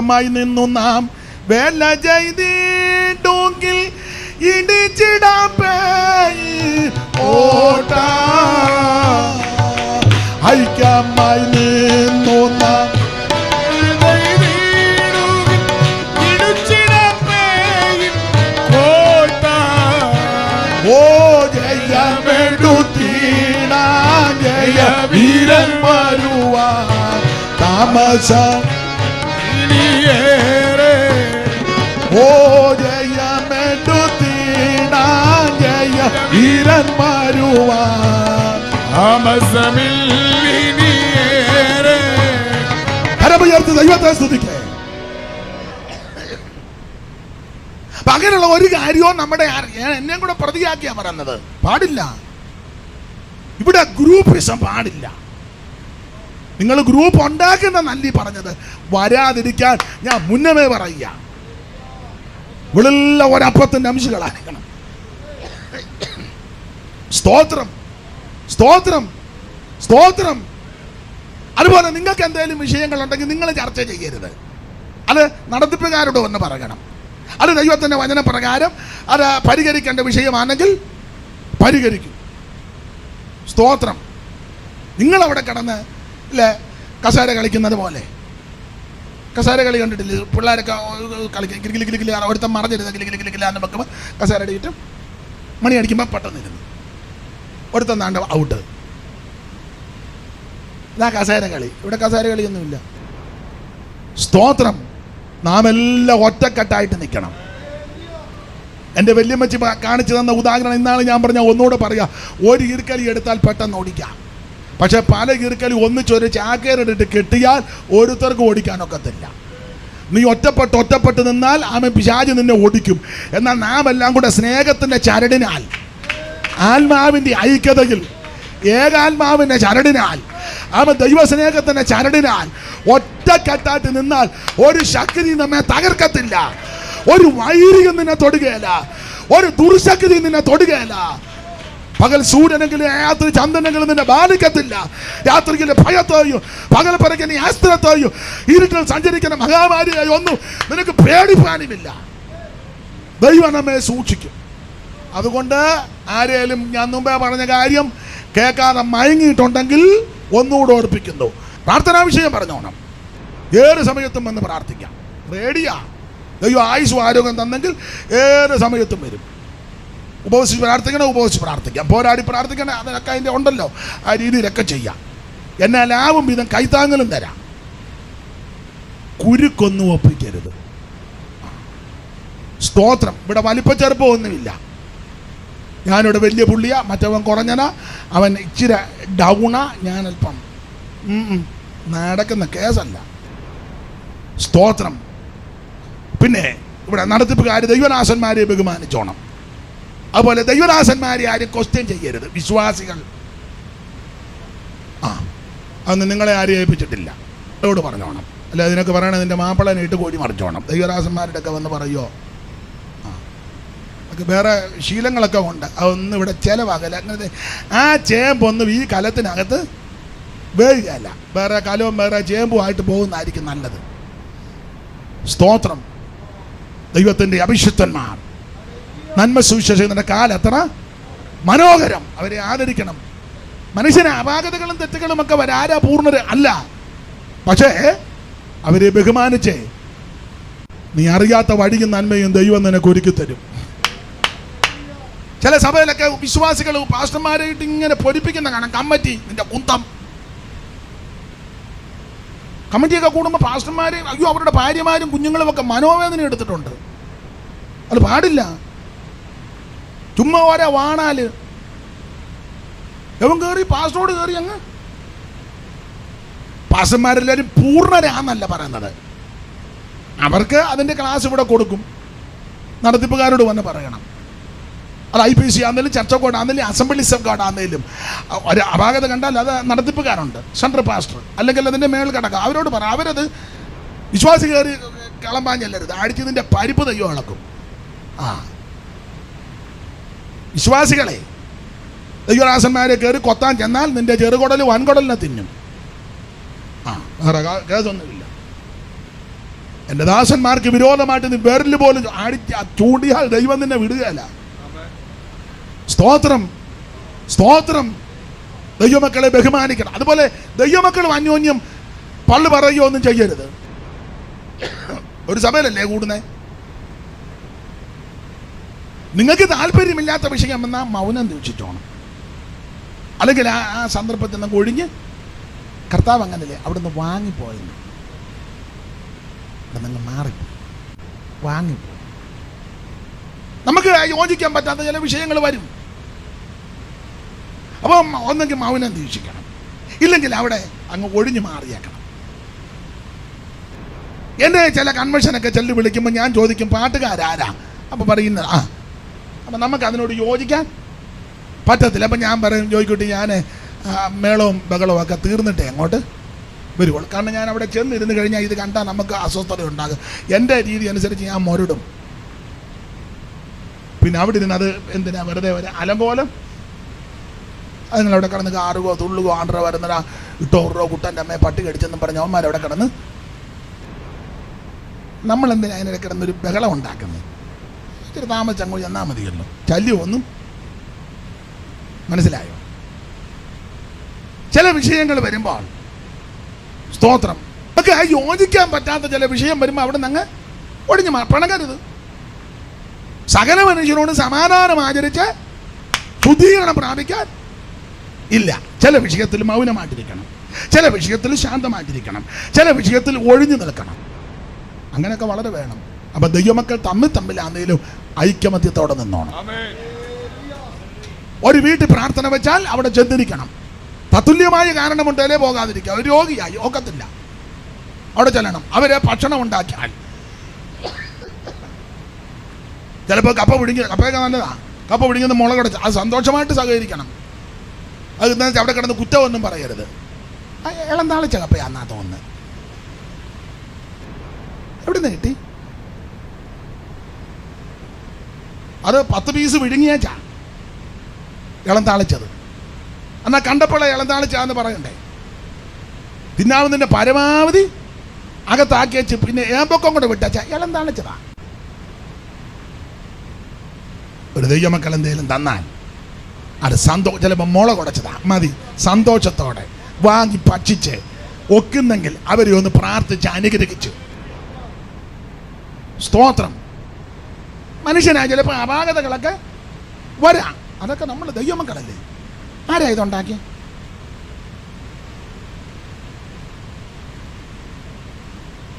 മായി നിന്നു നാം. വേല ചെയ്തിട്ടുങ്കിൽ ഇടിച്ചിടാൻ ഓട്ട. ഐക്യമായി നിന്നു നാം. ഓ ജയമെടുത്തീണ ജയ വീരൻ വരുവാ താമസം കരമുയർത്തി ദൈവത്തെ സ്തുതിക്കേ അങ്ങനെയുള്ള ഒരു കാര്യവും നമ്മുടെ എന്നെയും കൂടെ പ്രതിയാക്കിയാ പറയുന്നത് പാടില്ല. ഇവിടെ ഗ്രൂപ്പിസം പാടില്ല. നിങ്ങൾ ഗ്രൂപ്പ് ഉണ്ടാക്കുന്ന നല്ലി പറഞ്ഞത് വരാതിരിക്കാൻ ഞാൻ മുന്നമേ പറയുക. ഇവിടെല്ലാം ഒരപ്പത്തിന്റെ അംശങ്ങളായിരിക്കണം സ്തോത്രം സ്തോത്രം സ്തോത്രം. അതുപോലെ നിങ്ങൾക്ക് എന്തെങ്കിലും വിഷയങ്ങളുണ്ടെങ്കിൽ നിങ്ങൾ ചർച്ച ചെയ്യരുത്. അത് നടത്തിപ്പുകാരോട് ഒന്ന് പറയണം. അത് ദൈവത്തിന്റെ വചനപ്രകാരം അത് പരിഹരിക്കേണ്ട വിഷയമാണെങ്കിൽ പരിഹരിക്കും. സ്തോത്രം. നിങ്ങളവിടെ കിടന്ന് ഇല്ലേ കസേര കളിക്കുന്നത് പോലെ. കസേര കളി കണ്ടിട്ടില്ല? പിള്ളേരൊക്കെ കളിക്കും കിലിക്കിലി കിലിക്കിലി ഒരുത്തം മറഞ്ഞിരുന്ന കിലിക്കിലി കിലിക്കില്ല എന്ന് വെക്കുമ്പോൾ കസേര അടിയിട്ട് മണി അടിക്കുമ്പോൾ പെട്ടെന്ന് ഇരുന്നു ഒരുത്തം നാണ്ട ഔട്ട് ഇതാ കസേര കളി. ഇവിടെ കസേര കളിയൊന്നുമില്ല. സ്തോത്രം. നാം എല്ലാം ഒറ്റക്കെട്ടായിട്ട് നിൽക്കണം. എന്റെ വല്യമ്മച്ചി കാണിച്ചു തന്ന ഉദാഹരണം ഇന്നാണ് ഞാൻ പറഞ്ഞ ഒന്നുകൂടെ പറയാം. ഒരു ഈർക്കലി എടുത്താൽ പെട്ടെന്ന് ഓടിക്കാം. പക്ഷെ പല കീർക്കലും ഒന്നിച്ചൊരു ചാക്കേറിട്ട് കെട്ടിയാൽ ഓരോരുത്തർക്കും ഓടിക്കാനൊക്കത്തില്ല. നീ ഒറ്റപ്പെട്ട് ഒറ്റപ്പെട്ട് നിന്നാൽ ആമ പിശാജ് നിന്നെ ഓടിക്കും. എന്നാൽ നാം എല്ലാം കൂടെ സ്നേഹത്തിന്റെ ചരടിനാൽ ആത്മാവിന്റെ ഐക്യതയിൽ ഏകാത്മാവിന്റെ ചരടിനാൽ ആമ ദൈവസ്നേഹത്തിന്റെ ചരടിനാൽ ഒറ്റക്കെട്ടായിട്ട് നിന്നാൽ ഒരു ശക്തി നമ്മെ തകർക്കത്തില്ല. ഒരു വൈരികം നിന്നെ തൊടുകയല്ല. ഒരു ദുർശക്തി നിന്നെ തൊടുകയില്ല. പകൽ സൂര്യനെങ്കിലും രാത്രി ചന്ദ്രനെങ്കിലും നിന്നെ ബാധിക്കത്തില്ല. രാത്രിയിലെ ഭയത്തെയോ പകൽ പിറക്കുന്ന ആസ്ത്രത്തെയോ ഇരുട്ടിൽ സഞ്ചരിക്കുന്ന മഹാമാരിയായി ഒന്നും നിനക്ക് പേടിപ്പാനുമില്ല ദൈവം നമ്മെ സൂക്ഷിക്കും. അതുകൊണ്ട് ആരേലും ഞാൻ മുമ്പേ പറഞ്ഞ കാര്യം കേൾക്കാതെ മയങ്ങിയിട്ടുണ്ടെങ്കിൽ ഒന്നുകൂടെ ഓർപ്പിക്കുന്നു. പ്രാർത്ഥനാ വിഷയം പറഞ്ഞോണം. ഏത് സമയത്തും വന്ന് പ്രാർത്ഥിക്കാം. റേഡിയാ. ദൈവം ആയുസ് ആരോഗ്യം തന്നെങ്കിൽ ഏത് സമയത്തും വരും. ഉപവസിച്ച് പ്രാർത്ഥിക്കണം ഉപവസിച്ച് പ്രാർത്ഥിക്കാം. പോരാടി പ്രാർത്ഥിക്കണം അതിനൊക്കെ അതിന്റെ ഉണ്ടല്ലോ. ആ രീതിയിലൊക്കെ ചെയ്യാം. എന്നാൽ ലാഭം വിധം കൈത്താങ്ങലും തരാം. കുരുക്കൊന്നും ഒപ്പിക്കരുത്. സ്തോത്രം. ഇവിടെ വലിപ്പച്ചെറുപ്പം ഒന്നുമില്ല. ഞാനിവിടെ വലിയ പുള്ളിയ മറ്റവൻ കുറഞ്ഞന. അവൻ ഇച്ചിരി ഡൗണ ഞാൻ അല്പം. നടക്കുന്ന കേസല്ല. സ്തോത്രം. പിന്നെ ഇവിടെ നടത്തിപ്പുകാർ ദൈവനാശന്മാരെ ബഹുമാനിച്ചോണം. അതുപോലെ ദൈവദാസന്മാരെ ആരും ക്വസ്റ്റ്യൻ ചെയ്യരുത്. വിശ്വാസികൾ. ആ അന്ന് നിങ്ങളെ ആരും ഏൽപ്പിച്ചിട്ടില്ല. അവരോട് പറഞ്ഞോണം. അല്ല അതിനൊക്കെ പറയണത് നിന്റെ മാപ്പിളനെ ഇട്ട് കോഴി മറിച്ചോണം. ദൈവദാസന്മാരുടെ ഒക്കെ വന്ന് പറയുമോ ആ വേറെ ശീലങ്ങളൊക്കെ ഉണ്ട്. അതൊന്നും ഇവിടെ ചിലവാകല അങ്ങനത്തെ ആ ചേമ്പൊന്നും ഈ കലത്തിനകത്ത് വേഴുകയല്ല വേറെ കലവും വേറെ ചേമ്പുമായിട്ട് പോകുന്നതായിരിക്കും നല്ലത്. സ്തോത്രം. ദൈവത്തിന്റെ അഭിഷിക്തന്മാർ. നന്മ സുവിശേഷിക്കുന്ന കാലത്ര മനോഹരം. അവരെ ആദരിക്കണം. മനുഷ്യന് അപാകതകളും തെറ്റുകളും ഒക്കെ വരാരാ പൂർണര്? അല്ല. പക്ഷേ അവരെ ബഹുമാനിച്ചേ. നീ അറിയാത്ത വഴിയും നന്മയും ദൈവം നിനക്ക് ഒരുക്കി തരും. ചില സഭയിലൊക്കെ വിശ്വാസികൾ പാസ്റ്റർമാരായിട്ട് ഇങ്ങനെ പൊരിപ്പിക്കുന്ന കാണാം. കമ്മറ്റി നിന്റെ കുന്തം. കമ്മിറ്റിയൊക്കെ കൂടുമ്പോൾ പാസ്റ്റർമാർ അയ്യോ അവരുടെ ഭാര്യമാരും കുഞ്ഞുങ്ങളും ഒക്കെ മനോവേദന എടുത്തിട്ടുണ്ട്. അത് പാടില്ല. ചുമ്മാ ഓരോ വാണാൽ. എവൻ കയറി പാസ്റ്റോട് കയറി അങ്ങ്. പാസ്റ്റർമാരെല്ലാവരും പൂർണരാന്നല്ല പറയുന്നത്. അവർക്ക് അതിന്റെ ക്ലാസ് ഇവിടെ കൊടുക്കും. നടത്തിപ്പുകാരോട് വന്ന് പറയണം. അത് ഐ പി സി ആണെങ്കിലും ചർച്ച കോഡ് ആണെങ്കിലും അസംബ്ലീസ് ഓഫ് ഗോഡ് ആണെങ്കിലും ഒരു അപാകത കണ്ടാൽ അത് നടത്തിപ്പുകാരുണ്ട്. Central pastor. അല്ലെങ്കിൽ അതിന്റെ മേൽ കിടക്കുക അവരോട് പറ അവരത് വിശ്വാസി കയറി കിളമ്പാഞ്ഞല്ലരുത്. അടിച്ചതിന്റെ പരിപ്പ് തയ്യോ ഇളക്കും ആ വിശ്വാസികളെ ദൈവദാസന്മാരെ കയറി കൊത്താൻ ചെന്നാൽ നിന്റെ ചെറുകുടൽ വൻകുടലിനെ തിന്നും. ആ വേറെ കേസൊന്നുമില്ല. എന്റെ ദാസന്മാർക്ക് വിരോധമായിട്ട് നീ വേറിൽ പോലും ആടി ചൂണ്ടിയാൽ ദൈവം നിന്നെ വിടുകയല്ല. സ്തോത്രം സ്തോത്രം. ദൈവമക്കളെ ബഹുമാനിക്കണം. അതുപോലെ ദൈവമക്കളും അന്യോന്യം പള്ളു പറയുകയോ ഒന്നും ചെയ്യരുത്. ഒരു സഭയിലല്ലേ കൂടുന്നേ? നിങ്ങൾക്ക് താല്പര്യമില്ലാത്ത വിഷയം എന്നാൽ മൗനം ദീക്ഷിച്ചോണം അല്ലെങ്കിൽ ആ ആ സന്ദർഭത്തിൽ നിന്ന് ഒഴിഞ്ഞ് കർത്താവ് അങ്ങനല്ലേ അവിടുന്ന് വാങ്ങിപ്പോയെന്ന് അവിടെ നിങ്ങൾ മാറിപ്പോയി. വാങ്ങിപ്പോയി. നമുക്ക് യോജിക്കാൻ പറ്റാത്ത ചില വിഷയങ്ങൾ വരും. അപ്പം ഒന്നെങ്കിൽ മൗനം ദീക്ഷിക്കണം ഇല്ലെങ്കിൽ അവിടെ അങ്ങ് ഒഴിഞ്ഞു മാറിയേക്കണം. എന്റെ ചില കൺവെൻഷനൊക്കെ ചെല്ലു വിളിക്കുമ്പോൾ ഞാൻ ചോദിക്കും പാട്ടുകാരാരാ? അപ്പം പറയുന്നത് ആ അപ്പം നമുക്ക് അതിനോട് യോജിക്കാൻ പറ്റത്തില്ല. അപ്പം ഞാൻ പറയും ചോദിക്കട്ടെ ഞാൻ മേളവും ബഹളവും ഒക്കെ തീർന്നിട്ടേ അങ്ങോട്ട് വരുവുള്ളൂ. കാരണം ഞാൻ അവിടെ ചെന്നിരുന്ന് കഴിഞ്ഞാൽ ഇത് കണ്ടാൽ നമുക്ക് അസ്വസ്ഥത ഉണ്ടാകും. എന്റെ രീതി അനുസരിച്ച് ഞാൻ മുരടും. പിന്നെ അവിടെ ഇരുന്ന് അത് എന്തിനാ വെറുതെ ഒരു അലങ്കോലം അത് നിങ്ങളവിടെ കിടന്ന് കാറുകോ തുള്ളുകോ ആണ്ടറോ വരുന്നതാ? ഇട്ടോറോ കുട്ടന്റെ അമ്മയെ പട്ടി കടിച്ചെന്നും പറഞ്ഞ അവന്മാരവിടെ കിടന്ന്. നമ്മളെന്തിനാ അതിനിടെ കിടന്നൊരു ബഹളം ഉണ്ടാക്കുന്നത്? ഇച്ചിരി അങ്ങോട്ട് ചെന്നാൽ മതിയല്ലോ. ശല്യമൊന്നും മനസ്സിലായോ? ചില വിഷയങ്ങൾ വരുമ്പോൾ സ്തോത്രം. ഒക്കെ യോജിക്കാൻ പറ്റാത്ത ചില വിഷയം വരുമ്പോൾ അവിടെ നിന്ന് ഒടിഞ്ഞു മാ പിണങ്ങരുത്. സകല മനുഷ്യനോട് സമാധാനം ആചരിച്ച് ശുദ്ധീകരണം പ്രാപിക്കാൻ ഇല്ല. ചില വിഷയത്തിൽ മൗനമായിട്ടിരിക്കണം ചില വിഷയത്തിൽ ശാന്തമായിട്ടിരിക്കണം ചില വിഷയത്തിൽ ഒഴിഞ്ഞു നിൽക്കണം. അങ്ങനെയൊക്കെ വളരെ വേണം. അപ്പൊ ദൈവമക്കൾ തമ്മിൽ തമ്മിലാണെങ്കിലും ഐക്യമത്യത്തോടെ നിന്നോണം. ഒരു വീട്ടിൽ പ്രാർത്ഥന വെച്ചാൽ അവിടെ ചെന്നിരിക്കണം. തത്തുല്യമായ കാരണമുണ്ടേലേ പോകാതിരിക്കുക. ഒരു രോഗിയായി ഒക്കത്തില്ല അവിടെ ചെല്ലണം. അവരെ ഭക്ഷണം ഉണ്ടാക്കിയാൽ. ചിലപ്പോൾ കപ്പ പിടിക്കുക കപ്പയൊക്കെ നല്ലതാ. കപ്പ പിടിക്കുന്ന മുളകടച്ച് അത് സന്തോഷമായിട്ട് സഹകരിക്കണം. അത് അവിടെ കിടന്ന് കുറ്റമൊന്നും പറയരുത്. ഇളം താളിച്ച കപ്പയാന്നാ തോന്നുന്നത് എവിടെ നിന്ന് കിട്ടി? അത് പത്ത് പീസ് വിഴുങ്ങിയാച്ചാ ഇളം താളിച്ചത് എന്നാൽ കണ്ടപ്പോൾ ഇളം താളിച്ചാന്ന് പറയണ്ടേ? തിന്നാവുന്നതിന്റെ പരമാവധി അകത്താക്കി വെച്ച് പിന്നെ ഏമ്പൊക്കം കൂടെ വിട്ടാച്ച ഇളം താളിച്ചതാ ഒരു ദൈവമക്കൾ എന്തെങ്കിലും തന്നാൽ അത് സന്തോ ചിലപ്പോൾ മുള കുടച്ചതാ. മതി സന്തോഷത്തോടെ വാങ്ങി ഭക്ഷിച്ച് ഒക്കുന്നെങ്കിൽ അവരെ ഒന്ന് പ്രാർത്ഥിച്ച് അനുഗ്രഹിച്ചു. സ്തോത്രം. മനുഷ്യനായ ചിലപ്പോൾ അപാകതകളൊക്കെ വരാം. അതൊക്കെ നമ്മൾ ദൈവമക്കളല്ലേ ആരാ ഇതുണ്ടാക്കിയ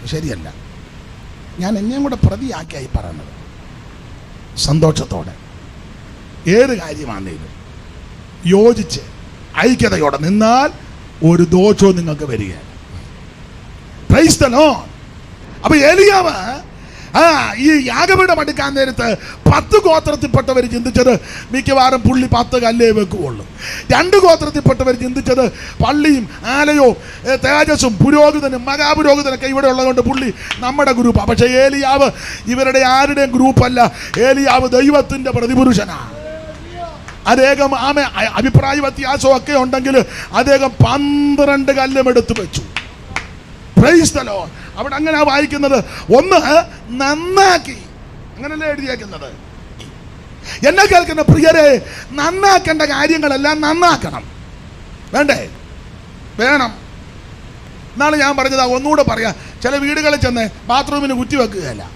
ശരിയല്ല. ഞാൻ എന്നെയും കൂടെ പ്രതിയാക്കിയായി പറയുന്നത്. സന്തോഷത്തോടെ. ഏത് കാര്യമാണെങ്കിലും യോജിച്ച് ഐക്യതയോടെ നിന്നാൽ ഒരു ദോഷവും നിങ്ങൾക്ക് വരികയാണ് പ്രൈസ് the Lord. അപ്പൊ ഏലിയാവ് ആ ഈ യാഗപീഠം അടുക്കാൻ നേരത്ത് പത്ത് ഗോത്രത്തിൽപ്പെട്ടവർ ചിന്തിച്ചത് മിക്കവാറും പുള്ളി പത്ത് കല്ലേ വെക്കുകയുള്ളു രണ്ട് ഗോത്രത്തിൽപ്പെട്ടവർ ചിന്തിച്ചത് പള്ളിയും ആലയവും തേജസ്സും പുരോഹിതനും മഹാപുരോഹിതനൊക്കെ ഇവിടെ ഉള്ളതുകൊണ്ട് പുള്ളി നമ്മുടെ ഗ്രൂപ്പാണ് പക്ഷേ ഏലിയാവ് ഇവരുടെ ആരുടെയും ഗ്രൂപ്പല്ല. ഏലിയാവ് ദൈവത്തിന്റെ പ്രതിപുരുഷനാണ് അദ്ദേഹം ആമ അഭിപ്രായ വ്യത്യാസം ഒക്കെ ഉണ്ടെങ്കിൽ അദ്ദേഹം പന്ത്രണ്ട് കല്ലും എടുത്തു വെച്ചു. പ്രൈസ് തലോ. അവിടെ അങ്ങനെ വായിക്കുന്നത് ഒന്ന് നന്നാക്കി. അങ്ങനല്ലേ എഴുതിയേക്കുന്നത്? എന്നെ കേൾക്കുന്ന പ്രിയരെ നന്നാക്കേണ്ട കാര്യങ്ങളെല്ലാം നന്നാക്കണം. വേണ്ടേ? വേണം. എന്നാണ് ഞാൻ പറഞ്ഞത്. ഒന്നുകൂടെ പറയാം. ചില വീടുകളിൽ ചെന്ന് ബാത്റൂമിന് കുറ്റി വെക്കുകയല്ല.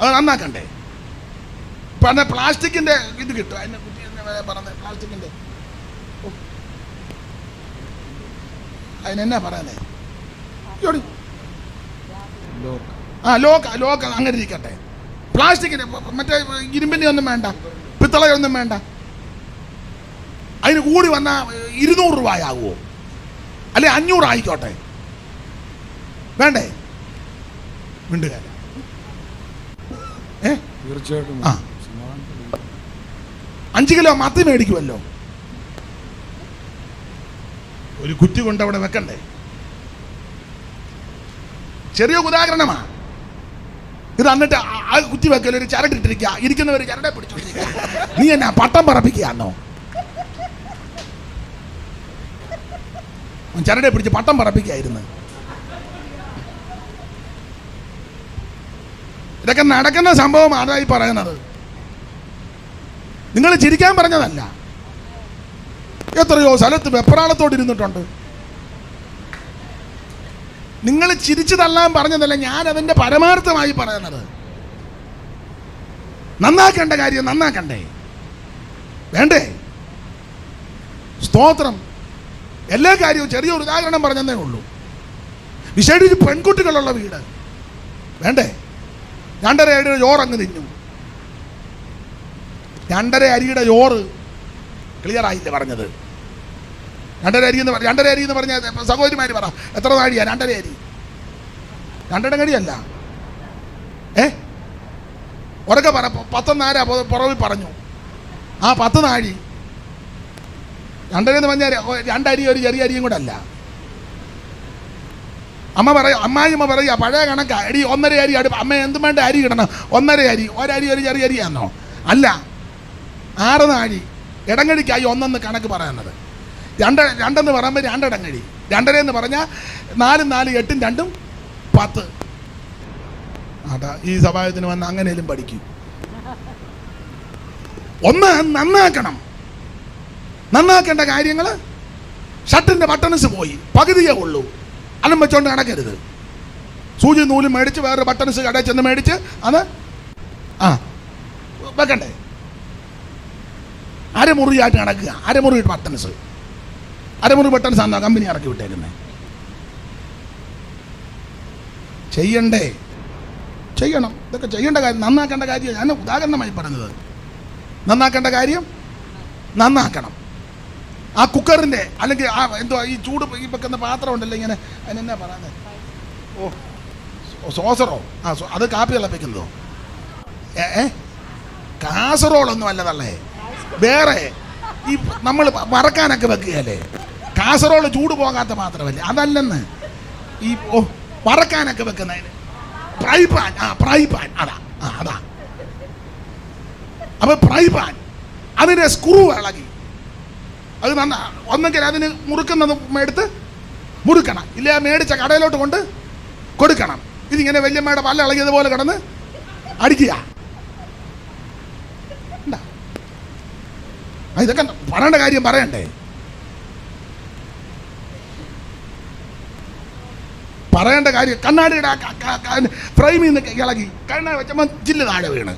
അത് നന്നാക്കണ്ടേ? പറഞ്ഞ പ്ലാസ്റ്റിക്കിന്റെ ഇത് കിട്ടും. അതിന്റെ കുറ്റി പറഞ്ഞ പ്ലാസ്റ്റിക്കിന്റെ. ഓ. അതിനെന്നാ പറയുന്നേ? ജോഡി ആ ലോക്ക് ലോക്ക് അങ്ങനെ ഇരിക്കട്ടെ. പ്ലാസ്റ്റിക്കിന്റെ മറ്റേ ഇരുമ്പിന്റെ ഒന്നും വേണ്ട പിത്തളയൊന്നും വേണ്ട. അതിന് കൂടി വന്ന ഇരുന്നൂറ് രൂപയാകുമോ അല്ലെ അഞ്ഞൂറ് ആയിക്കോട്ടെ. വേണ്ടേ? മിണ്ടുകാര ഏ? തീർച്ചയായിട്ടും. ആ. അഞ്ച് കിലോ മത്തി മേടിക്കുമല്ലോ. ഒരു കുറ്റി കൊണ്ട് അവിടെ വെക്കണ്ടേ? ചെറിയ ഉദാഹരണമാ ഇത് എന്നിട്ട് കുത്തി വെക്കൽ ഒരു ചരടിട്ടിരിക്കുക ഇരിക്കുന്നവർ ചരടെ പിടിച്ചോണ്ടിരിക്കുക. നീ എന്നാ പട്ടം പറപ്പിക്കുകയാണോ ചരടെ പിടിച്ച് പട്ടം പറപ്പിക്കായിരുന്നു ഇതൊക്കെ നടക്കുന്ന സംഭവമാണ് ഈ പറയുന്നത്. നിങ്ങൾ ചിരിക്കാൻ പറഞ്ഞതല്ല. എത്രയോ സ്ഥലത്ത് വെപ്രാളത്തോട് ഇരുന്നിട്ടുണ്ട്. നിങ്ങൾ ചിരിച്ചു തള്ളാൻ പറഞ്ഞതല്ല ഞാൻ അതിന്റെ പരമാർത്ഥമായി പറയുന്നത്. നന്നാക്കേണ്ട കാര്യം നന്നാക്കണ്ടേ? വേണ്ടേ? സ്തോത്രം. എല്ലാ കാര്യവും ചെറിയൊരു ഉദാഹരണം പറഞ്ഞതേ ഉള്ളൂ. വിശേഷിച്ച് പെൺകുട്ടികളുള്ള വീട്. വേണ്ടേ? രണ്ടര അരിയുടെ ചോറങ്ങ് തിന്നു. രണ്ടര അരിയുടെ ചോറ് ക്ലിയർ ആയില്ലേ പറഞ്ഞത്? രണ്ടര അരി എന്ന് പറഞ്ഞു രണ്ടര അരി എന്ന് പറഞ്ഞ സഹോദരിമാര് പറ. എത്ര നാഴിയാ? രണ്ടര അരി രണ്ടര കടിയല്ല ഏ? ഉറക്കെ പറ. പത്തൊന്നാരാ പുറവിൽ പറഞ്ഞു. ആ പത്ത് നാഴി. രണ്ടര എന്ന് പറഞ്ഞാൽ രണ്ടരി ഒരു ചെറിയ അരിയും കൂടെ അല്ല. അമ്മ പറയും അമ്മായിമ്മ പറയുക പഴയ കണക്ക്. അരി ഒന്നര അരി അടുപ്പ് അമ്മ എന്തും വേണ്ട അരി കിടണം ഒന്നര അരി ഒരരി ഒരു ചെറിയ അരിയാണോ അല്ല. ആറ് നാഴി. ഇടങ്ങഴിക്കായി ഒന്നെന്ന് കണക്ക് പറയുന്നത് രണ്ട് രണ്ടെന്ന് പറയുമ്പോൾ രണ്ടടങ്ങഴി രണ്ടര എന്ന് പറഞ്ഞാൽ നാലും നാല് എട്ടും രണ്ടും പത്ത്. അതാ ഈ സഭായത്തിന് വന്ന് അങ്ങനെയും പഠിക്കും. ഒന്ന് നന്നാക്കണം. നന്നാക്കേണ്ട കാര്യങ്ങൾ ഷർട്ടിന്റെ ബട്ടൺസ് പോയി. പകുതിയേ ഉള്ളൂ. അലം വെച്ചോണ്ട് നടക്കരുത്. സൂചി നൂലും മേടിച്ച് വേറെ ബട്ടൺസ് കടയിൽ ചെന്ന് മേടിച്ച് അത് ആ വെക്കണ്ടേ? അരമുറിയായിട്ട് നടക്കുക. അരമുറി ബട്ടൺസ്. അരമുറി ബട്ടൺസ് സാധനം കമ്പനി ഇറക്കി വിട്ടേക്കുന്നത് ചെയ്യണ്ടേ? ചെയ്യണം. ഇതൊക്കെ ചെയ്യേണ്ട കാര്യം നന്നാക്കേണ്ട കാര്യം ഞാൻ ഉദാഹരണമായി പറഞ്ഞത്. നന്നാക്കേണ്ട കാര്യം നന്നാക്കണം. ആ കുക്കറിന്റെ അല്ലെങ്കിൽ ആ എന്തോ ഈ ചൂട് ഈ വെക്കുന്ന പാത്രം ഉണ്ടല്ലോ ഇങ്ങനെ അതിനെന്നാ പറയുന്നത് ഓ സോസറോ? ആ അത് കാപ്പി തിളപ്പിക്കുന്നതോ? ഏ കാസറോളൊന്നും അല്ലതല്ലേ വേറെ. ഈ നമ്മൾ മറക്കാനൊക്കെ വെക്കുകയല്ലേ? കാസറോൾ ചൂട് പോകാത്ത മാത്രമല്ല അതല്ലെന്ന്. ഈ ഓ വറക്കാനൊക്കെ വെക്കുന്നതിന്. ഫ്രൈ പാൻ ആ ഫ്രൈ പാൻ അതാ ആ അതാ. അപ്പൊ പാൻ സ്ക്രൂ ഇളകി. അത് നന്ന ഒന്നെങ്കിൽ അതിന് മുറുക്കുന്നത് എടുത്ത് മുറുക്കണം. ഇല്ല മേടിച്ച കടയിലോട്ട് കൊണ്ട് കൊടുക്കണം. ഇതിങ്ങനെ വല്യമ്മയുടെ പല്ല ഇളകിയതുപോലെ കിടന്ന് അടിക്കുക. ഇതൊക്കെ പറയേണ്ട കാര്യം പറയണ്ടേ? പറയേണ്ട കാര്യം കണ്ണാടിയുടെ ഫ്രെയിമിൽ നിന്ന് ഇളകി. കണ്ണാടി വെച്ചപ്പോൾ ജില്ല താഴെ വീണ്.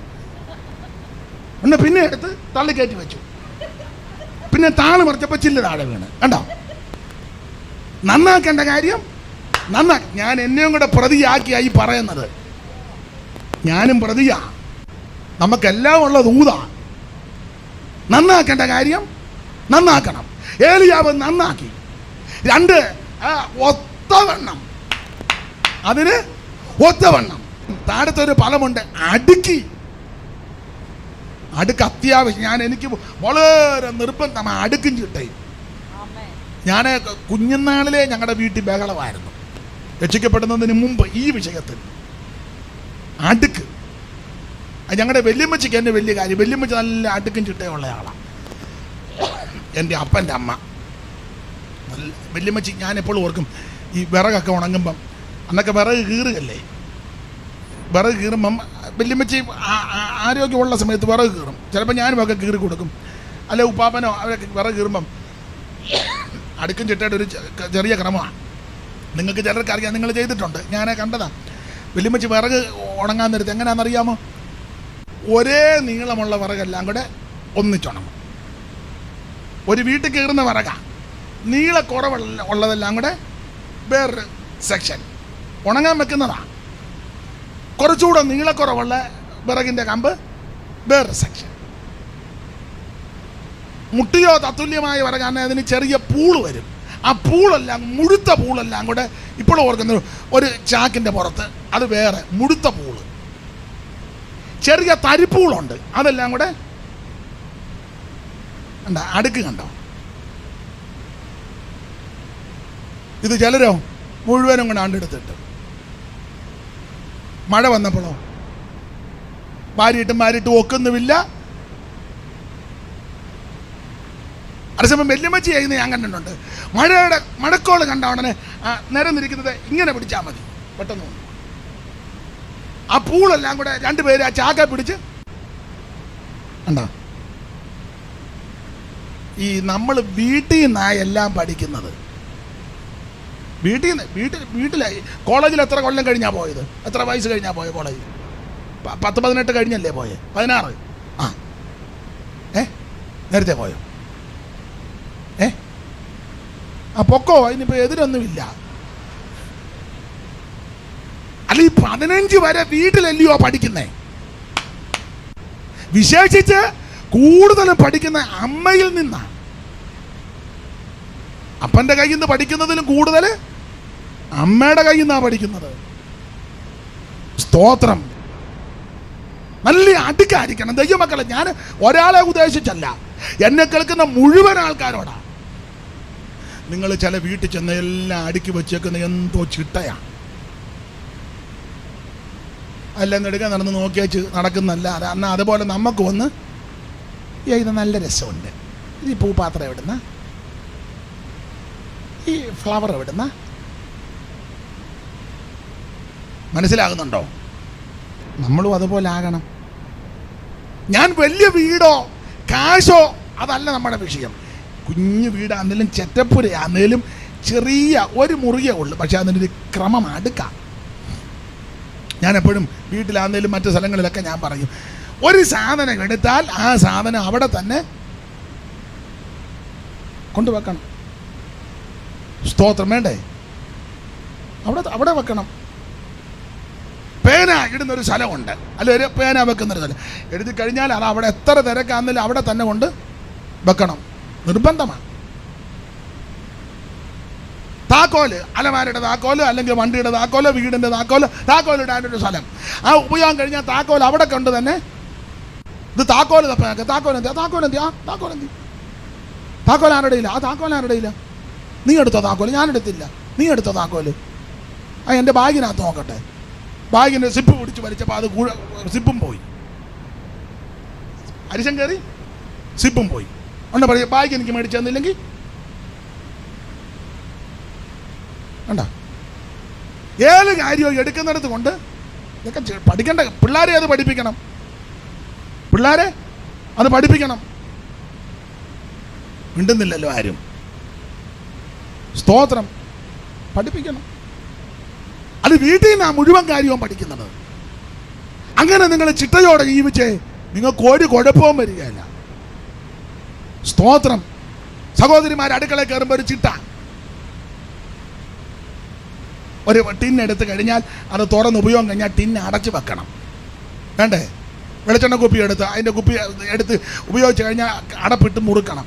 ഒന്ന് പിന്നെ എടുത്ത് തള്ളിക്കയറ്റി വെച്ചു. പിന്നെ താണു മറിച്ചപ്പോൾ ചില്ല് താഴെ വീണ്. കണ്ടോ? നന്നാക്കേണ്ട കാര്യം നന്നാ ഞാൻ എന്നെയും കൂടെ പ്രതിയാക്കിയായി പറയുന്നത്. ഞാനും പ്രതിയാ. നമുക്കെല്ലാം ഉള്ളത് ഊതാ. നന്നാക്കേണ്ട കാര്യം നന്നാക്കണം. ഏലിയാവ് നന്നാക്കി. രണ്ട് ഒത്തവണ്ണം അതിന് ഒത്തവണ്ണം താഴത്തൊരു ഫലമുണ്ട് അടുക്കി. അടുക്ക് അത്യാവശ്യം. ഞാൻ എനിക്ക് വളരെ നിർബന്ധം അടുക്കും ചിട്ടയും ഞാൻ കുഞ്ഞുനാളിലെ ഞങ്ങളുടെ വീട്ടിൽ ബഹളമായിരുന്നു. രക്ഷിക്കപ്പെടുന്നതിന് മുമ്പ് ഈ വിഷയത്തിൽ. അടുക്ക്. ഞങ്ങളുടെ വല്യമ്മച്ചിക്ക് എന്റെ വലിയ കാര്യം. വല്യമ്മച്ചി നല്ല അടുക്കും ചിട്ടയുള്ള ആളാണ് എന്റെ അപ്പന്റെ അമ്മ. നല്ല ഞാൻ എപ്പോഴും ഓർക്കും. ഈ വിറകൊക്കെ ഉണങ്ങുമ്പം അന്നൊക്കെ വിറക് കീറുകല്ലേ വിറക് കീറുമ്പം വല്യമ്മച്ചി ആരോഗ്യമുള്ള സമയത്ത് വിറക് കീറും. ചിലപ്പോൾ ഞാനും ഒക്കെ കീറി കൊടുക്കും. അല്ലെ ഉപ്പാപ്പനോ അവരൊക്കെ വിറക് കീറുമ്പം അടുക്കും ചിട്ടയുടെ ഒരു ചെറിയ ക്രമമാണ്. നിങ്ങൾക്ക് ചിലർക്ക് അറിയാം നിങ്ങൾ ചെയ്തിട്ടുണ്ട്. ഞാൻ കണ്ടതാ. വല്യമ്മച്ചി വിറക് ഉണങ്ങാൻ നേരത്ത് എങ്ങനെയാണെന്നറിയാമോ ഒരേ നീളമുള്ള വിറകെല്ലാം കൂടെ ഒന്നിച്ചുണങ്ങും. ഒരു വീട്ടിൽ കയറുന്ന വിറകാണ് നീളക്കുറവുള്ള ഉള്ളതെല്ലാം കൂടെ വേറൊരു സെക്ഷൻ ഉണങ്ങാൻ വെക്കുന്നതാ. കുറച്ചുകൂടെ നീളക്കുറവുള്ള വിറകിന്റെ കമ്പ് വേറൊരു സെക്ഷൻ മുട്ടിയോ തത്തുല്യമായ വിറകാണ് അതിന് ചെറിയ പൂൾ വരും. ആ പൂളെല്ലാം മുഴുത്ത പൂളെല്ലാം കൂടെ ഇപ്പോൾ ഓർക്കുന്ന ഒരു ചാക്കിന്റെ പുറത്ത്. അത് വേറെ മുഴുത്ത പൂൾ. ചെറിയ തരിപ്പൂളുണ്ട്. അതെല്ലാം കൂടെ കണ്ട? അടുക്ക് കണ്ടോ? ഇത് ചിലരോ മുഴുവനും കൂടെ ആണ്ടെടുത്തിട്ട് മഴ വന്നപ്പോഴോ? ഭാര്യയിട്ടും മാരിയിട്ടും ഒക്കുന്നുമില്ല. അതേസമയം വെല്ലുമച്ചി ചെയ്യുന്ന ഞാൻ കണ്ടിട്ടുണ്ട്. മഴയുടെ മഴക്കോൾ കണ്ട ഉടനെ നിരന്നിരിക്കുന്നത് ഇങ്ങനെ പിടിച്ചാൽ മതി. പെട്ടെന്ന്. ആ പൂളെല്ലാം കൂടെ രണ്ടുപേര് ആ ചാക്ക പിടിച്ച് ഉണ്ടോ ഈ നമ്മൾ വീട്ടിൽ നിന്നാ എല്ലാം പഠിക്കുന്നത്. വീട്ടിൽ നിന്ന് വീട്ടിൽ വീട്ടിലായി. കോളേജിൽ എത്ര കൊല്ലം കഴിഞ്ഞാൽ പോയത്? എത്ര വയസ്സ് കഴിഞ്ഞാൽ പോയത് കോളേജിൽ? പത്ത് പതിനെട്ട് കഴിഞ്ഞല്ലേ പോയേ? പതിനാറ്. ആ. ഏ? നേരത്തെ പോയോ? ഏ? ആ പൊക്കോ? അതിനിപ്പോൾ എതിരൊന്നുമില്ല. അല്ല ഈ പതിനഞ്ച് വരെ വീട്ടിലല്ലയോ പഠിക്കുന്നേ? വിശേഷിച്ച് കൂടുതലും പഠിക്കുന്ന അമ്മയിൽ നിന്നാണ് അപ്പന്റെ കയ്യിൽ നിന്ന് പഠിക്കുന്നതിലും കൂടുതൽ അമ്മയുടെ കയ്യിൽ നിന്നാണ് പഠിക്കുന്നത്. സ്തോത്രം. നല്ല അടുക്കായിരിക്കണം ദൈവമക്കളെ ഞാൻ ഒരാളെ ഉദ്ദേശിച്ചല്ല. എന്നെ കേൾക്കുന്ന മുഴുവൻ ആൾക്കാരോടാ. നിങ്ങൾ ചില വീട്ടിൽ ചെന്ന് എല്ലാം അടുക്കി വെച്ചേക്കുന്ന എന്തോ ചിട്ടയാണ് എല്ലാം എടുക്കാൻ നടന്ന് നോക്കിയേച്ച് നടക്കുന്നല്ല. എന്നാൽ അതുപോലെ നമുക്ക് വന്ന് "ഏ, ഇത് നല്ല രസമുണ്ട്. ഈ പൂപ്പാത്രം എവിടുന്ന? ഈ ഫ്ലവർ എവിടുന്ന? മനസ്സിലാകുന്നുണ്ടോ? നമ്മളും അതുപോലെ ആകണം. ഞാൻ വലിയ വീടോ കാശോ അതല്ല നമ്മുടെ വിഷയം. കുഞ്ഞു വീടാന്നേലും ചെറ്റപ്പുരയാണെങ്കിലും ചെറിയ ഒരു മുറിയേ ഉള്ളൂ. പക്ഷെ അതിനൊരു ക്രമം അടുക്കാം. ഞാൻ എപ്പോഴും വീട്ടിലാന്നേലും മറ്റു സ്ഥലങ്ങളിലൊക്കെ ഞാൻ പറയും ഒരു സാധനം എടുത്താൽ ആ സാധനം അവിടെ തന്നെ കൊണ്ടുവെക്കണം. സ്തോത്രം വേണ്ടേ? അവിടെ അവിടെ വെക്കണം. പേന ഇടുന്ന ഒരു സ്ഥലമുണ്ട്. അല്ല? ഒരു പേന വെക്കുന്ന ഒരു സ്ഥലം. എഴുതി കഴിഞ്ഞാൽ അത് അവിടെ എത്ര തിരക്കാന്നില്ല അവിടെ തന്നെ കൊണ്ട് വെക്കണം. നിർബന്ധമാണ്. താക്കോൽ അലമാരയുടെ താക്കോൽ അല്ലെങ്കിൽ വണ്ടിയുടെ താക്കോൽ വീടിന്റെ താക്കോൽ താക്കോൽ ഇടാനൊരു സ്ഥലം. ആ ഉപയോഗം കഴിഞ്ഞാൽ താക്കോൽ അവിടെ കൊണ്ട് തന്നെ ഇത് താക്കോൽ തപ്പാക്ക താക്കോൽ എന്തിയാ? താക്കോൽ എന്തിയാ? താക്കോൽ എന്തി താക്കോൽ ആരുടെ ഇല്ല ആ താക്കോൽ ആരുടെ ഇല്ല നീ എടുത്തോ താക്കോൽ? ഞാൻ എടുത്തില്ല. നീ എടുത്തോ താക്കോൽ? ആ എന്റെ ബാഗിനകത്ത് നോക്കട്ടെ. ബാഗിന്റെ സിപ്പ് പിടിച്ച് വലിച്ചപ്പോൾ അത് കൂഴ സിപ്പും പോയി. അരിശം കയറി സിപ്പും പോയി. ഉണ്ട് പറയുക ബാഗ് എനിക്ക് മേടിച്ചു തന്നില്ലെങ്കിൽ? കണ്ട? ഏത് കാര്യവും എടുക്കുന്നിടത്ത് കൊണ്ട് ഇതൊക്കെ പഠിക്കണ്ട. പിള്ളേരെ അത് പഠിപ്പിക്കണം. പിള്ളേരെ അത് പഠിപ്പിക്കണം. മിണ്ടുന്നില്ലല്ലോ ആരും. സ്തോത്രം. പഠിപ്പിക്കണം. അത് വീട്ടിൽ നിന്നാണ് മുഴുവൻ കാര്യവും പഠിക്കുന്നത്. അങ്ങനെ നിങ്ങൾ ചിട്ടയോടെ ജീവിച്ചേ നിങ്ങൾക്ക് ഒരു കുഴപ്പവും വരികയില്ല. സ്തോത്രം. സഹോദരിമാർ അടുക്കള കയറുമ്പോൾ ഒരു ചിട്ട. ഒരു ടിൻ എടുത്ത് കഴിഞ്ഞാൽ അത് തുറന്ന് ഉപയോഗം കഴിഞ്ഞാൽ ടിന്ന് അടച്ചു വെക്കണം. വേണ്ടേ? വെളിച്ചെണ്ണ കുപ്പി എടുത്ത് അതിന്റെ കുപ്പി എടുത്ത് ഉപയോഗിച്ച് കഴിഞ്ഞാൽ അടപ്പിട്ട് മുറുക്കണം.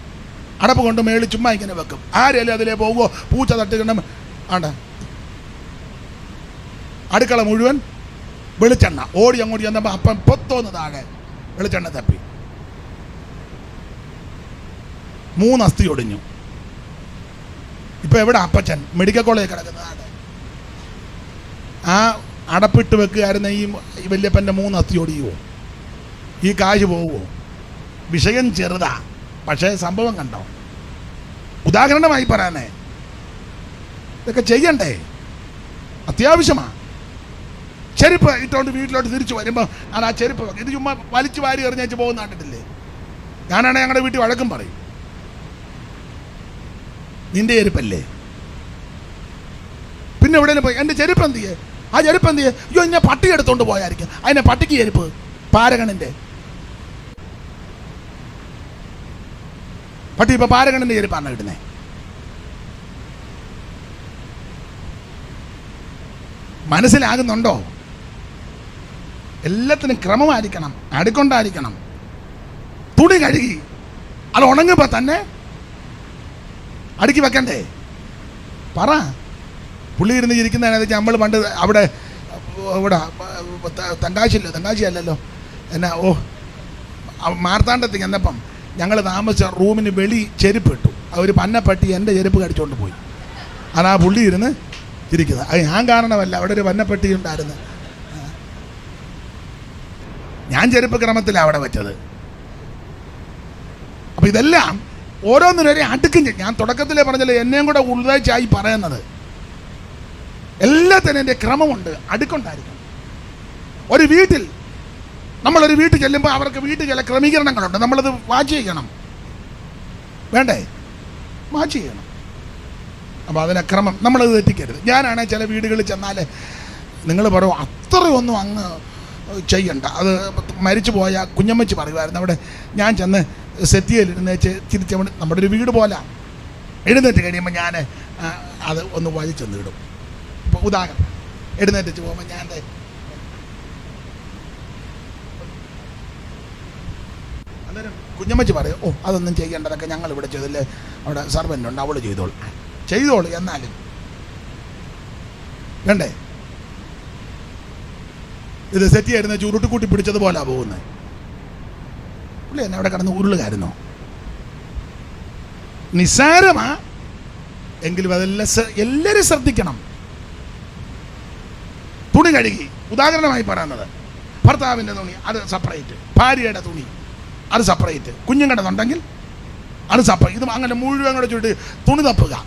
അടപ്പ് കൊണ്ട് മേളിൽ ചുമ്മാ ഇങ്ങനെ വെക്കും. ആരെങ്കിലും അതിലേ പോകുമോ പൂച്ച തട്ടുകണം ആണ്ട അടുക്കള മുഴുവൻ വെളിച്ചെണ്ണ. ഓടി അങ്ങോട്ട് ചെന്നപ്പോൾ അപ്പം പൊത്തോന്ന് താഴെ വെളിച്ചെണ്ണ തപ്പി. മൂന്ന് അസ്ഥി ഒടിഞ്ഞു. ഇപ്പൊ എവിടെ അപ്പച്ചൻ? മെഡിക്കൽ കോളേജ് കിടക്കുന്നതാണ് ആ അടപ്പിട്ട് വെക്കുകയായിരുന്ന ഈ വല്യപ്പന്റെ മൂന്ന് അസ്ഥി ഒടിയുമോ ഈ കാശ് പോവുമോ വിഷയം ചെറുതാ. പക്ഷേ സംഭവം കണ്ടോ? ഉദാഹരണമായി പറയാനേ. ഇതൊക്കെ ചെയ്യണ്ടേ? അത്യാവശ്യമാണ് ചെരുപ്പ് ഇട്ടുകൊണ്ട് വീട്ടിലോട്ട് തിരിച്ചു വരുമ്പോൾ അത് ആ ചെരുപ്പ്. ഇത് ചുമ്മാ വലിച്ചു വാരി എറിഞ്ഞേച്ച് പോകുന്ന കണ്ടിട്ടില്ലേ? ഞാനാണെങ്കിൽ ഞങ്ങളുടെ വീട്ടിൽ വഴക്കും പറയും. നിന്റെ ചെരുപ്പല്ലേ? പിന്നെ എവിടെയും പോയി? എന്റെ ചെരുപ്പ് എന്ത് ചെയ്യേ ആ ചെരുപ്പ് എന്ത് ചെയ്യേ അയ്യോ ഞാൻ പട്ടി എടുത്തോണ്ട് പോയായിരിക്കും. അതിനെ പട്ടിക്ക് ചെരുപ്പ്. പാരഗണിന്റെ പട്ടി ഇപ്പൊ പാരഗണിന്റെ ചെരുപ്പാണ് കിട്ടുന്നത് മനസ്സിലാകുന്നുണ്ടോ? എല്ലാത്തിനും ക്രമമായിരിക്കണം അടുക്കൊണ്ടായിരിക്കണം തുണി കഴുകി അത് ഉണങ്ങുമ്പോൾ തന്നെ അടുക്കി വെക്കണ്ടേ? പറ. പുള്ളി ഇരുന്ന് ഇരിക്കുന്നതിനെ നമ്മൾ പണ്ട് അവിടെ ഇവിടെ തങ്കാശില്ലോ തങ്കാശി അല്ലല്ലോ. എന്നാ ഓ മാർത്താണ്ടത്ത് ചെന്നപ്പം ഞങ്ങൾ താമസിച്ച റൂമിന് വെളി ചെരുപ്പ് ഇട്ടു അവർ പന്നപ്പട്ടി എന്റെ ചെരുപ്പ് കടിച്ചുകൊണ്ട് പോയി. അതാ പുള്ളി ഇരുന്ന് ഇരിക്കുന്നത് അത് ഞാൻ കാരണമല്ല അവിടെ ഒരു പന്നപ്പെട്ടി ഉണ്ടായിരുന്നു. ഞാൻ ചെരുപ്പ് ക്രമത്തിലാണ് അവിടെ വെച്ചത്. അപ്പൊ ഇതെല്ലാം ഓരോന്നിനൊരു അടുക്കും ഞാൻ തുടക്കത്തിലേ പറഞ്ഞല്ലോ എന്നെയും കൂടെ ഉൾതാഴ്ചയായി പറയുന്നത്. എല്ലാത്തിനും എന്റെ ക്രമമുണ്ട് അടുക്കുണ്ടായിരിക്കണം. ഒരു വീട്ടിൽ നമ്മളൊരു വീട്ടിൽ ചെല്ലുമ്പോൾ അവർക്ക് വീട്ടിൽ ചില ക്രമീകരണങ്ങളുണ്ട്. നമ്മളത് വാച്ച് ചെയ്യണം. വേണ്ടേ? വാച്ച് ചെയ്യണം. അപ്പോൾ അതിനെ ക്രമം നമ്മളത് തെറ്റിക്കരുത്. ഞാനാണെ ചില വീടുകളിൽ ചെന്നാൽ നിങ്ങൾ പറയും അത്രയൊന്നും അങ്ങ് ചെയ്യണ്ട. അത് മരിച്ചു പോയ കുഞ്ഞമ്മച്ചി പറയുമായിരുന്നു. അവിടെ ഞാൻ ചെന്ന് സെറ്റിയലിരുന്നേച്ച് തിരിച്ച് അവിടെ നമ്മുടെ ഒരു വീട് പോലെ. എഴുന്നേറ്റ് കഴിയുമ്പോൾ ഞാൻ അത് ഒന്ന് വലിച്ചെന്ന് ഇടും ഇപ്പോൾ ഉദാഹരണം. എഴുന്നേറ്റ് പോകുമ്പോൾ ഞാൻ അന്നേരം കുഞ്ഞമ്മച്ചി പറയും ഓ അതൊന്നും ചെയ്യേണ്ടതൊക്കെ ഞങ്ങൾ ഇവിടെ ചെയ്തില്ലേ? അവിടെ സർവന്റ് ഉണ്ട് അവൾ ചെയ്തോളൂ. ചെയ്തോളൂ എന്നാലും. വേണ്ടേ? ഇത് സെറ്റ് ചെയ്യുന്ന ചുരുട്ടിക്കൂട്ടി പിടിച്ചതുപോലെ പോകുന്നത് പുള്ളി എന്നെ അവിടെ കടന്ന് ഉരുളുകായിരുന്നോ നിസ്സാരമാ. എങ്കിലും അതെല്ലാം എല്ലാവരും ശ്രദ്ധിക്കണം. തുണി കഴുകി. ഉദാഹരണമായി പറയുന്നത്. ഭർത്താവിന്റെ തുണി അത് സെപ്പറേറ്റ് ഭാര്യയുടെ തുണി അത് സെപ്പറേറ്റ് കുഞ്ഞുങ്ങളുണ്ടെങ്കിൽ അത് സെപ്പറേറ്റ് ഇത് അങ്ങനെ മുഴുവൻ കൂടെ ചുരുട്ടി. തുണി തപ്പുക.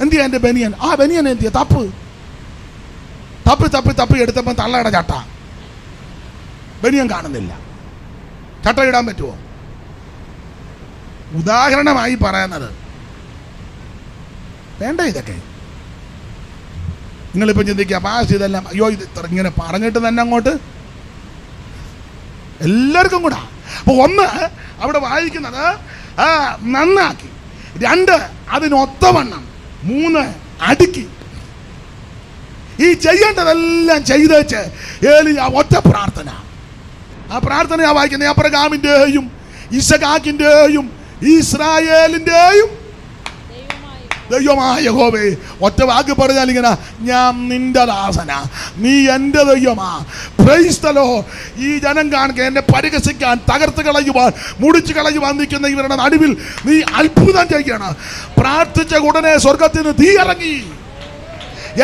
എന്ത് ചെയ്യാ എന്റെ ബനിയൻ? ആ ബനിയൻ എന്ത് ചെയ്യാ തപ്പ്. തപ്പി തപ്പി തപ്പി എടുത്തപ്പോൾ തള്ളയുടെ ചട്ട ബനിയൻ കാണുന്നില്ല. ചട്ട ഇടാൻ പറ്റുമോ ഉദാഹരണമായി പറയുന്നത് വേണ്ട ഇതൊക്കെ. നിങ്ങളിപ്പോൾ ചിന്തിക്കുക പാസ് ഇതെല്ലാം അയ്യോ ഇത് ഇങ്ങനെ പറഞ്ഞിട്ട് തന്നെ അങ്ങോട്ട്? എല്ലാവർക്കും കൂടാ. അപ്പോൾ ഒന്ന് അവിടെ വായിക്കുന്നത് നന്നാക്കി. രണ്ട് അതിനൊത്തവണ്ണം. മൂന്ന് അടുക്കി. ഈ ചെയ്യേണ്ടതെല്ലാം ചെയ്തേച്ച് ഏലി ആ ഒറ്റ പ്രാർത്ഥന. ആ പ്രാർത്ഥന ഞാൻ വായിക്കുന്നത് അബ്രഹാമിന്റെയും ഇസഖാക്കിന്റെയും ഇസ്രായേലിന്റെയും ദൈവമായ യഹോവേ ഒറ്റ വാക്ക് പറഞ്ഞാൽ ഇങ്ങനെ ഞാൻ നിന്റെ ദാസന നീ എന്റെ ദൈവമാ. പ്രൈസ്തലോ ഈ ജനം കാണുക എന്നെ പരിഹസിക്കാൻ തകർത്ത് കളയുവാൻ മുടിച്ചു കളയുവാൻ നിൽക്കുന്ന ഇവരുടെ നടുവിൽ നീ അത്ഭുതം ചെയ്യണം. പ്രാർത്ഥിച്ച ഉടനെ സ്വർഗത്തിന് തീ ഇറങ്ങി.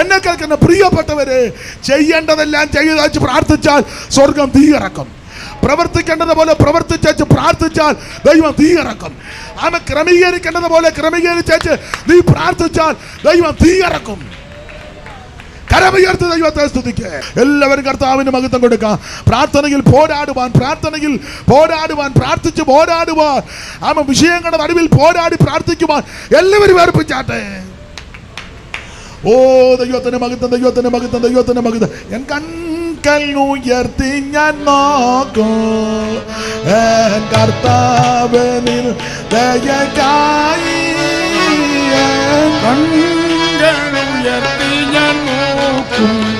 എന്നെ കേൾക്കുന്ന പ്രിയപ്പെട്ടവരെ ചെയ്യേണ്ടതെല്ലാം ചെയ്തു പ്രാർത്ഥിച്ചാൽ സ്വർഗം തീയിറക്കും പ്രവർത്തിക്കേണ്ടതുപോലെ പ്രവർത്തിക്കേണ്ടത് പ്രവർത്തിച്ചു പ്രാർത്ഥിച്ചാൽ ദൈവം തീയിറക്കും ആമ ക്രമീകരിക്കേണ്ടത് പോലെ ക്രമീകരിച്ചു നീ പ്രാർത്ഥിച്ചാൽ ദൈവം തീയിറക്കും കരമുയർത്തി ദൈവത്തെ സ്തുതിക്ക്. എല്ലാവരും കർത്താവിന് മഹത്വം കൊടുക്കാം. പ്രാർത്ഥനയിൽ പോരാടുവാൻ പ്രാർത്ഥനയിൽ പോരാടുവാൻ പ്രാർത്ഥിച്ച് പോരാടുവാൻ. ആമ വിഷയങ്ങളുടെ നടുവിൽ പോരാടി പ്രാർത്ഥിക്കുവാൻ എല്ലാവരും ഏർപ്പിച്ചാട്ടെ. ഓ ദൈവത്തിന്റെ മകത്തം ദൈവത്തിന്റെ മകത്തം ദൈവത്തിന്റെ മകത്തം ഞാൻ കൽ ഉയർത്തി ഞാൻ നോക്കും. എൻ കർത്താവിനിൽ ദയക്കായി. ഉയർത്തി ഞാൻ നോക്കും.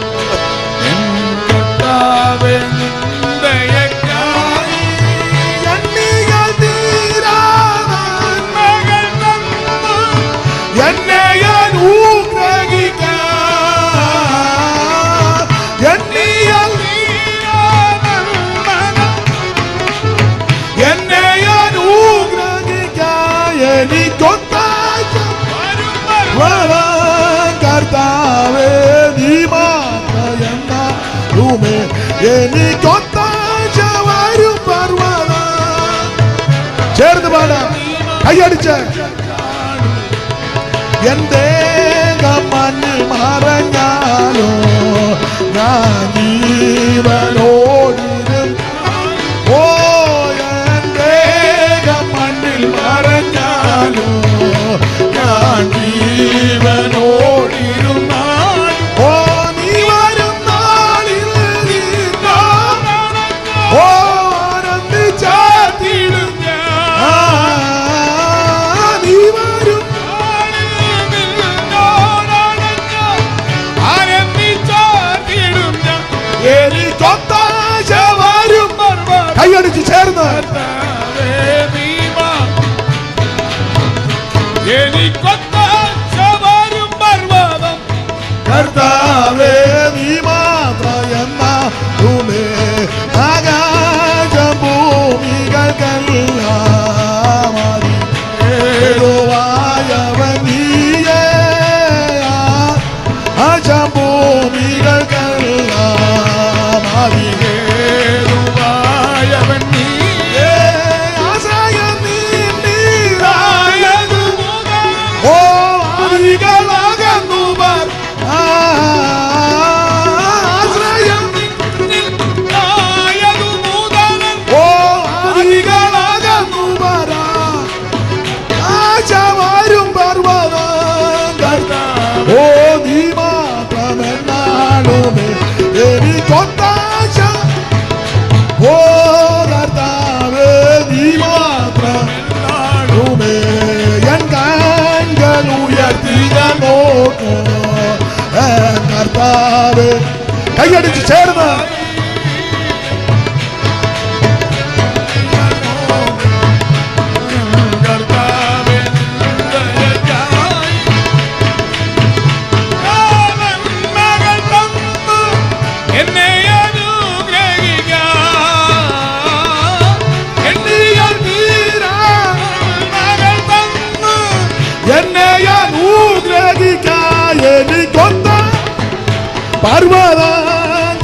격려해 주세요. പർവ്വത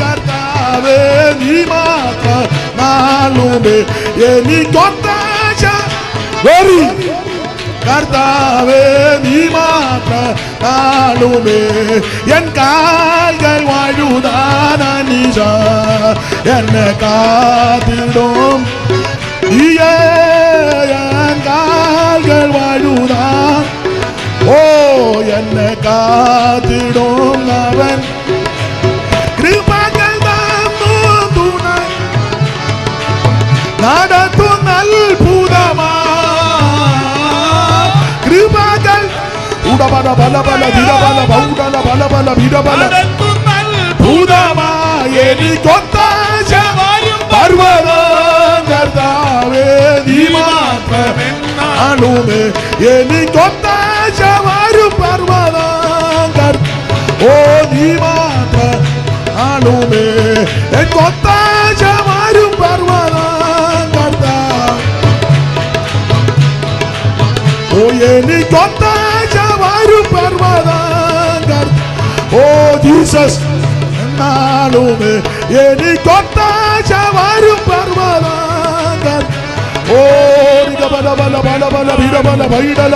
കർത്താവേ നീ മാത്രം നാളുമേ എനിക്കൊത്താശ വെറി കർത്താവേ നീ മാത്രം നാളുമേ എൻ കാൽകൾ വഴുതാനീശ എന്നെ കാത്തിടും നീയേ എൻ കാൽകൾ വഴുതാൻ ഓ എന്നെ കാത്തിടും അവൻ உட பல பல பல விடபல பௌடல பல பல விடபல பூதமா எனி கொத்தாஜமாயும் பர்வதோ கர்த்தாவே நீமாத்மமென்னாலுமே எனி கொத்தாஜமாயும் பர்வதோ கர்த்தா ஓ நீமாத்ம ஆலுமே என் கொத்தா helikopta şavarım parmağından ఓరిగ బల బల బల బల బిడ బల బైడల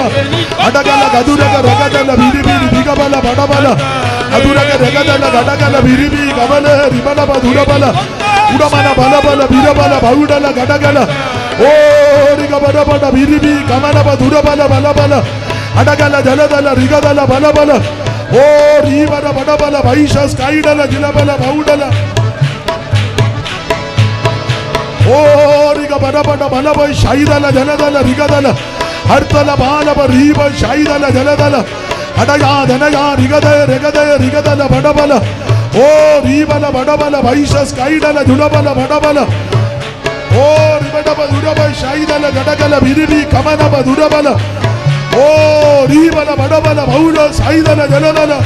అడగల గదురగ రగదల బిరిబిరి బిగబల బడబల గదురగ రగదల గడగల బిరిబి గబల రిబల బదుర బల ఉడమన బల బల బిరబల బౌడల గడగల ఓరిగ బడ బడ బిరిబి గమన బదుర బల బల బల అడగల జలదల రిగదల బల బల ఓ రీవన బడబల వైష స్కైడల జిలబల బౌడల Oh, riga bana bana shaida la jana dala riga dala. Hartala bala ba riba shaida la jala dala. Hadaya dhanaya riga daya riga daya riga dala bana. Oh, riba la bana bala kaida la jula bala bana. Oh, riba da badura boy shaida la jana dala birili kamana badura bala. Oh, riba la bana bala vaula shaida la jana dala.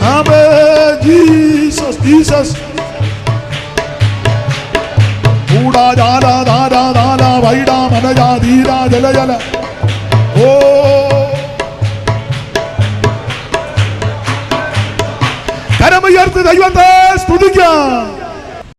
Amen, Jesus, Jesus. கூடா தாரா தாரா தாரா வைடா மனஜா தீரா ஜல ஜல. ஓ. கரமுயர்த்து தெய்வத்தை ஸ்துதிக்க.